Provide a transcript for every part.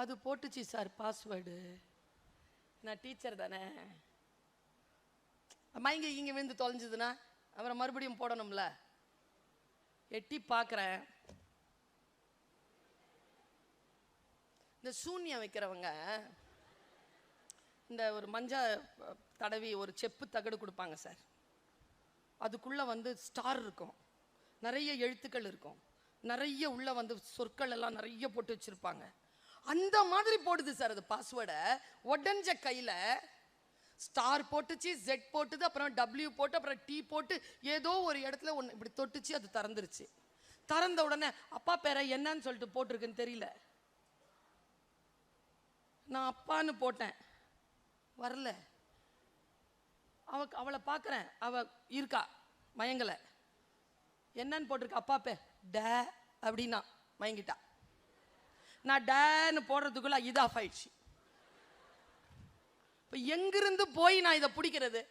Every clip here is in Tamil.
அது போட்டுச்சு சார் பாஸ்வேர்டு நான் டீச்சர் தானே. அம்மா இங்கே இங்கே விழுந்து தொலைஞ்சதுன்னா அப்புறம் மறுபடியும் போடணும்ல? எட்டி பார்க்குறேன். இந்த சூன்யம் வைக்கிறவங்க இந்த ஒரு மஞ்சா தடவி ஒரு செப்பு தகடு கொடுப்பாங்க சார். அதுக்குள்ளே வந்து ஸ்டார் இருக்கும். நிறைய எழுத்துக்கள் இருக்கும். நிறைய உள்ள வந்து சொற்கள் எல்லாம் நிறைய போட்டு வச்சிருப்பாங்க. அந்த மாதிரி போடுது சார் அது பாஸ்வேர்டை உடஞ்ச கையில் ஸ்டார் போட்டுச்சு ஜெட் போட்டுது அப்புறம் டபிள்யூ போட்டு அப்புறம் டி போட்டு ஏதோ ஒரு இடத்துல ஒன்று இப்படி தொட்டுச்சு அது திறந்துருச்சு. திறந்த உடனே அப்பா பேரை என்னன்னு சொல்லிட்டு போட்டிருக்குன்னு தெரியல. நான் அப்பான்னு போட்டேன். வரல. அவ அவளை பார்க்குறேன் அவ இருக்கா? மயங்கலை. என்னன்னு போட்டிருக்க? அப்பா பே டே அப்படின்னா மயங்கிட்டா. நான் டேன்னு போடுறதுக்குள்ள இது ஆஃப் ஆயிடுச்சு இப்போ எங்கிருந்து போய் நான் இதை பிடிக்கிறது?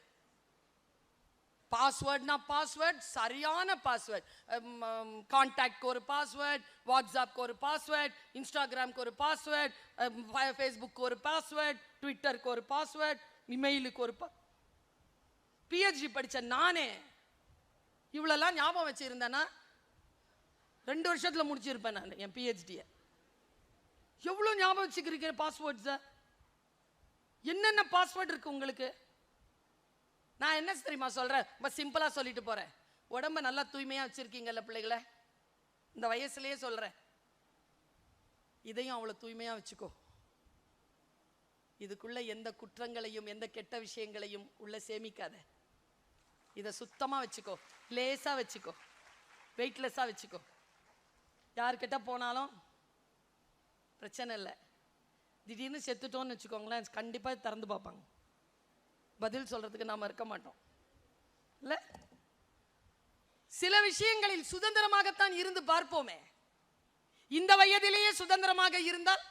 பாஸ்வேர்ட்னா பாஸ்வேர்ட் சரியான பாஸ்வேர்ட் கான்டாக்ட்க்கு ஒரு பாஸ்வேர்ட் வாட்ஸ்அப்க்கு ஒரு பாஸ்வேர்ட் இன்ஸ்டாகிராம்க்கு ஒரு பாஸ்வேர்ட் ஃபேஸ்புக்கு ஒரு பாஸ்வேர்ட் ட்விட்டருக்கு ஒரு பாஸ்வேர்ட் இமெயிலுக்கு ஒரு பா பிஹெச்டி படித்த நானே இவ்வளோலாம் ஞாபகம் வச்சுருந்தேன்னா ரெண்டு வருஷத்தில் முடிச்சிருப்பேன் நான் என் பிஹெச்டியை எவ்வளோ ஞாபகம் வச்சுக்கிறீங்க பாஸ்வேர்ட்ஸை என்னென்ன பாஸ்வேர்ட் இருக்கு உங்களுக்கு? நான் என்ன தெரியுமா சொல்கிறேன் ரொம்ப சிம்பிளாக சொல்லிட்டு போகிறேன் உடம்ப நல்லா தூய்மையாக வச்சுருக்கீங்கல்ல பிள்ளைகளை. இந்த வயசுலேயே சொல்கிறேன் இதையும் அவ்வளோ தூய்மையாக வச்சுக்கோ. இதுக்குள்ள எந்த குற்றங்களையும் எந்த கெட்ட விஷயங்களையும் உள்ள சேமிக்காத. இதை சுத்தமாக வச்சுக்கோ. லேசாக வச்சுக்கோ. வெயிட்லெஸ்ஸாக வச்சுக்கோ. யார்கிட்ட போனாலும் பிரச்சனை இல்லை. திடீர்னு செத்துட்டோம்னு வச்சுக்கோங்களேன் கண்டிப்பாக திறந்து பார்ப்பாங்க. பதில் சொல்றதுக்கு நாம இருக்க மாட்டோம். இல்ல? சில விஷயங்களில் சுதந்திரமாகத்தான் இருந்து பார்ப்போமே. இந்த வயதிலேயே சுதந்திரமாக இருந்தால்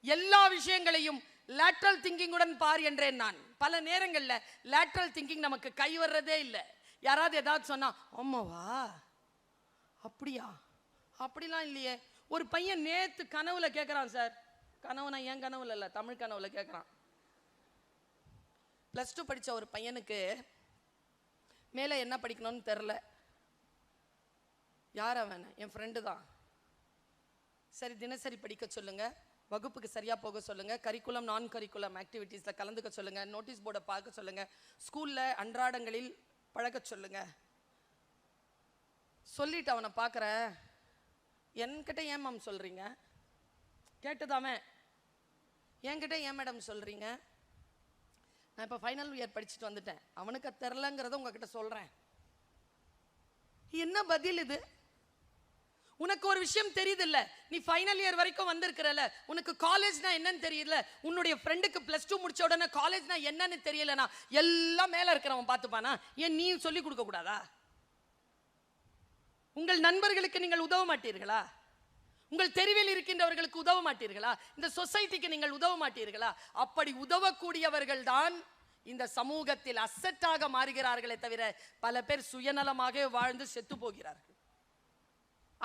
எல்லா விஷயங்களையும் லேட்ரல் திங்கிங்குடன் பார் என்றேன் நான். பல நேரங்கள்ல லேட்ரல் திங்கிங் நமக்கு கை வர்றதே இல்லை. யாராவது ஏதாவது சொன்னா ஆமாவா அப்படியா? அப்படிலாம் இல்லையே. ஒரு பையன் நேற்று கனவுல கேட்குறான் சார். கனவுனா என் கனவுல இல்லை தமிழ் கனவுல கேட்குறான் ப்ளஸ் டூ படித்த ஒரு பையனுக்கு மேலே என்ன படிக்கணும்னு தெரில யார் அவன்? என் ஃப்ரெண்டு தான். சரி தினசரி படிக்க சொல்லுங்கள் வகுப்புக்கு சரியாக போக சொல்லுங்கள் கரிக்குலம் நான் கரிக்குலம் ஆக்டிவிட்டீஸில் கலந்துக்க சொல்லுங்கள் நோட்டீஸ் போர்டை பார்க்க சொல்லுங்கள் ஸ்கூலில் அன்றாடங்களில் பழக சொல்லுங்கள் சொல்லிட்டு அவனை பார்க்குறேன். என்கிட்ட ஏன் மேம் சொல்கிறீங்க கேட்டுதாமே என்கிட்ட ஏன் மேடம் சொல்கிறீங்க நான் இப்போ ஃபைனல் இயர் படிச்சுட்டு வந்துட்டேன். அவனுக்கு தெரிலங்கிறத உங்ககிட்ட சொல்கிறேன் என்ன பதில் இது? உனக்கு ஒரு விஷயம் தெரியுதுல்ல? நீ ஃபைனல் இயர் வரைக்கும் வந்திருக்கிறல உனக்கு காலேஜ்னா என்னன்னு தெரியல உன்னுடைய ஃப்ரெண்டுக்கு ப்ளஸ் டூ முடிச்ச உடனே காலேஜ்னா என்னன்னு தெரியலனா எல்லாம் மேலே இருக்கிறவன் பார்த்துப்பானா? ஏன் நீ சொல்லி கொடுக்க கூடாதா? உங்கள் நண்பர்களுக்கு நீங்கள் உதவ மாட்டீர்களா? உங்கள் தெருவில் இருக்கின்றவர்களுக்கு உதவ மாட்டீர்களா? இந்த சொசைட்டிக்கு நீங்கள் உதவ மாட்டீர்களா? அப்படி உதவக்கூடியவர்கள் தான் இந்த சமூகத்தில் அசட்டாக மாறுகிறார்களே தவிர பல பேர் சுயநலமாக வாழ்ந்து செத்து போகிறார்கள்.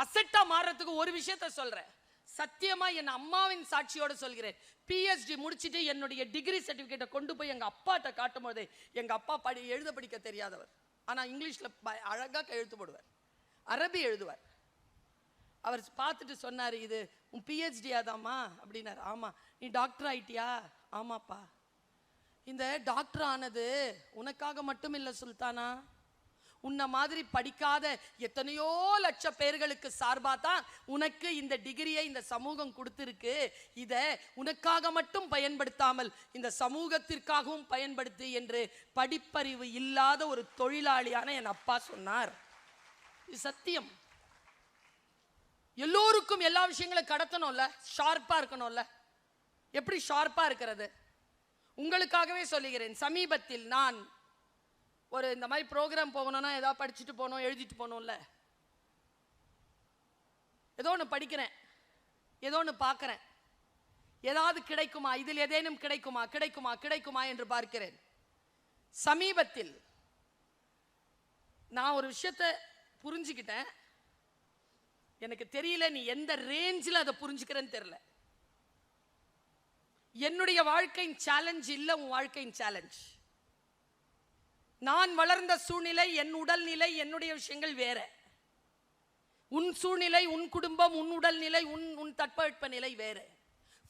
அசட்டா மாறுறதுக்கு ஒரு விஷயத்த சொல்றேன். சத்தியமா என் அம்மாவின் சாட்சியோட சொல்கிறேன். பிஎச்டி முடிச்சிட்டு என்னுடைய டிகிரி சர்டிபிகேட்டை கொண்டு போய் எங்க அப்பாட்ட காட்டும் போது எங்க அப்பா படி எழுத படிக்க தெரியாதவர். ஆனா இங்கிலீஷ்ல அழகாக அழகா எழுத்து போடுவார். அரபி எழுதுவார். அவர் பார்த்துட்டு சொன்னார் இது உன் பிஹெச்டி ஆதாம்மா? அப்படின்னாரு. ஆமா. நீ டாக்டர் ஆயிட்டியா? ஆமாப்பா. இந்த டாக்டர் ஆனது உனக்காக மட்டும் இல்லை சுல்தானா? உன்னை மாதிரி படிக்காத எத்தனையோ லட்ச பேர்களுக்கு சார்பாக தான் உனக்கு இந்த டிகிரியை இந்த சமூகம் கொடுத்துருக்கு. இத உனக்காக மட்டும் பயன்படுத்தாமல் இந்த சமூகத்திற்காகவும் பயன்படுத்து என்று படிப்பறிவு இல்லாத ஒரு தொழிலாளியான என் அப்பா சொன்னார். இது சத்தியம். எல்லோருக்கும் எல்லா விஷயங்களும் கடத்தணும்ல ஷார்ப்பா இருக்கணும்ல. எப்படி ஷார்ப்பா இருக்கிறது? உங்களுக்காகவே சொல்லுகிறேன் சமீபத்தில் நான் ஒரு இந்த மாதிரி ப்ரோக்ராம் போகணும்னா ஏதாவது படிச்சுட்டு போகணும் எழுதிட்டு போகணும்ல. ஏதோ ஒன்று படிக்கிறேன் ஏதோ ஒன்று பார்க்குறேன். ஏதாவது கிடைக்குமா? இதில் ஏதேனும் கிடைக்குமா? கிடைக்குமா? கிடைக்குமா என்று பார்க்கிறேன். சமீபத்தில் நான் ஒரு விஷயத்தை புரிஞ்சுக்கிட்டேன். எனக்கு தெரியல நீ எந்த ரேஞ்சில் அதை புரிஞ்சுக்கிறேன்னு தெரியல. என்னுடைய வாழ்க்கையின் சேலஞ்ச் இல்லை உன் வாழ்க்கையின் சேலஞ்ச் நான் வளர்ந்த சூழ்நிலை என் உடல்நிலை என்னுடைய விஷயங்கள் வேற. உன் சூழ்நிலை உன் குடும்பம் உன் உடல்நிலை உன் உன் தட்பவெட்ப நிலை வேற.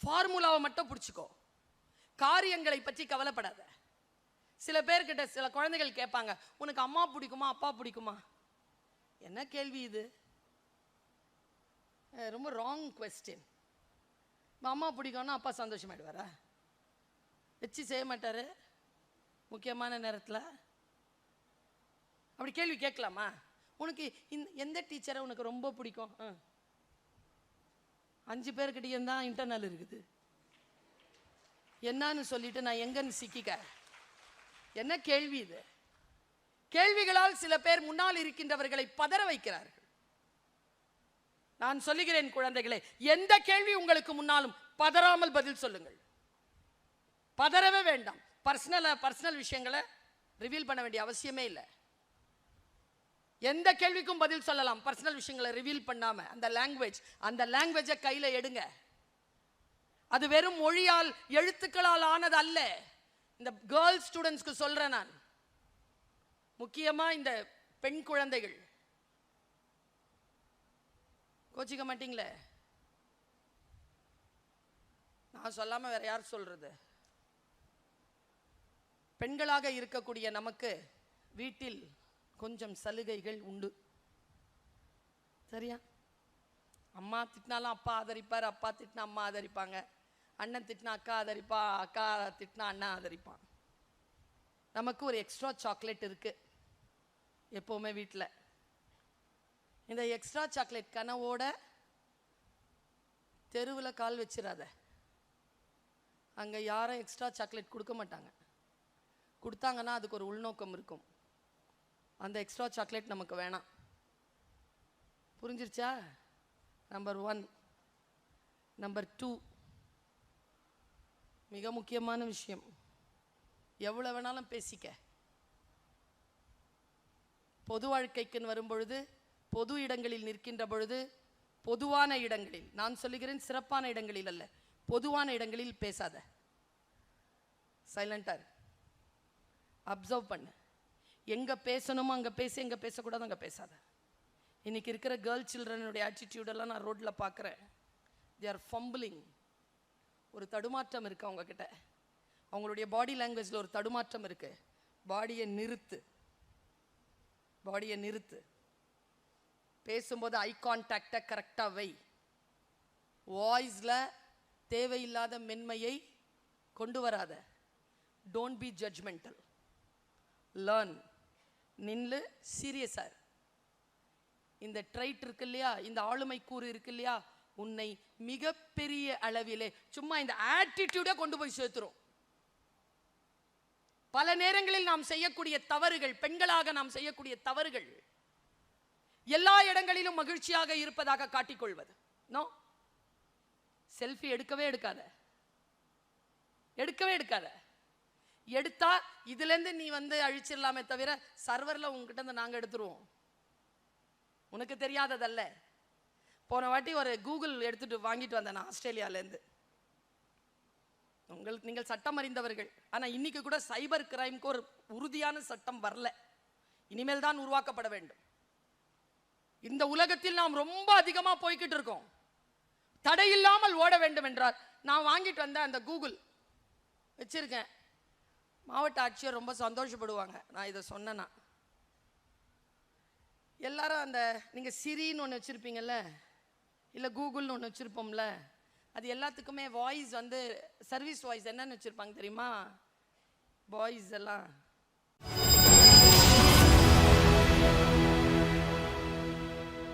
ஃபார்முலாவை மட்டும் பிடிச்சிக்கோ. காரியங்களை பற்றி கவலைப்படாத. சில பேர்கிட்ட சில குழந்தைகள் கேட்பாங்க உனக்கு அம்மா பிடிக்குமா அப்பா பிடிக்குமா? என்ன கேள்வி இது? ரொம்ப ராங் கொஸ்டின் அம்மா பிடிக்கும்னா அப்பா சந்தோஷமாயிடுவாரா? வச்சு செய்ய மாட்டார்? முக்கியமான நேரத்தில்? அப்படி கேள்வி கேட்கலாமா? உனக்கு இந்த எந்த டீச்சரை உனக்கு ரொம்ப பிடிக்கும்? ஆ. அஞ்சு பேர்கிட்டயும் தான் இன்டர்னல் இருக்குது. என்னன்னு சொல்லிட்டு நான் எங்கன்னு சிக்கிக்க. என்ன கேள்வி இது? கேள்விகளால் சில பேர் முன்னால் இருக்கின்றவர்களை பதற வைக்கிறார்கள். நான் சொல்லுகிறேன் குழந்தைகளே எந்த கேள்வி உங்களுக்கு முன்னாலும் பதறாமல் பதில் சொல்லுங்கள். பதறவே வேண்டாம். பர்சனல் பர்சனல் விஷயங்களை ரிவீல் பண்ண வேண்டிய அவசியமே இல்லை. எந்த கேள்விக்கும் பதில் சொல்லலாம். பர்சனல் விஷயங்களை ரிவீல் பண்ணாம அந்த லாங்குவேஜ் அந்த லாங்குவேஜை கையில் எடுங்க. அது வெறும் மொழியால் எழுத்துக்களால் ஆனது அல்ல. இந்த கேர்ள்ஸ் ஸ்டூடெண்ட்ஸ்க்கு சொல்றேன் நான். முக்கியமாக இந்த பெண் குழந்தைகள். கோச்சிக்க மாட்டீங்களே? நான் சொல்லாமல் வேற யார் சொல்றது? பெண்களாக இருக்கக்கூடிய நமக்கு வீட்டில் கொஞ்சம் சலுகைகள் உண்டு. சரியா? அம்மா திட்டினாலும் அப்பா ஆதரிப்பார் அப்பா திட்டினா அம்மா ஆதரிப்பாங்க. அண்ணன் திட்டினா அக்கா ஆதரிப்பா அக்கா திட்டினா அண்ணன் ஆதரிப்பான். நமக்கு ஒரு எக்ஸ்ட்ரா சாக்லேட் இருக்குது எப்போவுமே வீட்டில் இந்த எக்ஸ்ட்ரா சாக்லேட் கனவோட தெருவில் கால் வச்சிடாத அங்கே யாரும் எக்ஸ்ட்ரா சாக்லேட் கொடுக்க மாட்டாங்க. கொடுத்தாங்கன்னா அதுக்கு ஒரு உள்நோக்கம் இருக்கும். அந்த எக்ஸ்ட்ரா சாக்லேட் நமக்கு வேணாம். புரிஞ்சிருச்சா? நம்பர் ஒன் நம்பர் டூ மிக முக்கியமான விஷயம். எவ்வளோ வேணாலும் பேசிக்க. பொது வாழ்க்கைக்குன்னு வரும்பொழுது பொது இடங்களில் நிற்கின்ற பொழுது பொதுவான இடங்களில் நான் சொல்லுகிறேன் சிறப்பான இடங்களில் அல்ல பொதுவான இடங்களில் பேசாத. சைலண்டாக அப்சர்வ் பண்ணு. எங்கே பேசணுமோ அங்கே பேசி எங்கே பேசக்கூடாது அங்கே பேசாத. இன்னைக்கு இருக்கிற கேர்ள் சில்ட்ரனுடைய ஆட்டிடியூடெல்லாம் நான் ரோட்டில் பார்க்குறேன் தே ஆர் ஃபம்பிளிங் ஒரு தடுமாற்றம் இருக்கு அவங்க கிட்ட அவங்களுடைய பாடி லாங்குவேஜில் ஒரு தடுமாற்றம் இருக்கு. பாடியை நிறுத்து. பாடியை நிறுத்து. பேசும்போது ஐ கான்டாக்டை கரெக்டாக வை. வாய்ஸில் தேவையில்லாத மென்மையை கொண்டு வராத. டோன்ட் பி ஜட்ஜ்மெண்டல் லேர்ன் நின்று சீரியஸாக இந்த ட்ரைட் இருக்கு இல்லையா? இந்த ஆளுமை கூறு இருக்கு இல்லையா? உன்னை மிகப்பெரிய அளவிலே சும்மா இந்த ஆட்டிடியூடை கொண்டு போய் சேர்த்துரும். பல நேரங்களில் நாம் செய்யக்கூடிய தவறுகள் பெண்களாக நாம் செய்யக்கூடிய தவறுகள் எல்லா இடங்களிலும் மகிழ்ச்சியாக இருப்பதாக காட்டிக்கொள்வது. நோ செல்ஃபி எடுக்கவே எடுக்காத. எடுக்கவே எடுக்காத. எடுத்தா இதுல இருந்து நீ வந்து அழிச்சிடலாமே தவிர சர்வரில் உங்ககிட்ட இருந்து நாங்கள் எடுத்துருவோம். உனக்கு தெரியாததல்ல. போன வாட்டி ஒரு கூகுள் எடுத்துட்டு வாங்கிட்டு வந்தேன் நான் ஆஸ்திரேலியாலேருந்து உங்களுக்கு நீங்கள் சட்டம் அறிந்தவர்கள். ஆனால் இன்னைக்கு கூட சைபர் கிரைம்க்கு ஒரு உறுதியான சட்டம் வரல. இனிமேல் தான் உருவாக்கப்பட வேண்டும். இந்த உலகத்தில் நாம் ரொம்ப அதிகமாக போய்கிட்டு இருக்கோம். தடையில்லாமல் ஓட வேண்டும் என்றார் நான் வாங்கிட்டு வந்த அந்த கூகுள் வச்சிருக்கேன். மாவட்ட ஆட்சியர் ரொம்ப சந்தோஷப்படுவாங்க. நான் இதை சொன்னேன்னா எல்லாரும் அந்த நீங்கள் சிரின்னு ஒன்று வச்சுருப்பீங்கல்ல? இல்லை கூகுள்னு ஒன்று வச்சுருப்போம்ல? அது எல்லாத்துக்குமே வாய்ஸ் வந்து சர்வீஸ் வாய்ஸ் என்னென்னு வச்சுருப்பாங்க தெரியுமா? பாய்ஸ் எல்லாம்.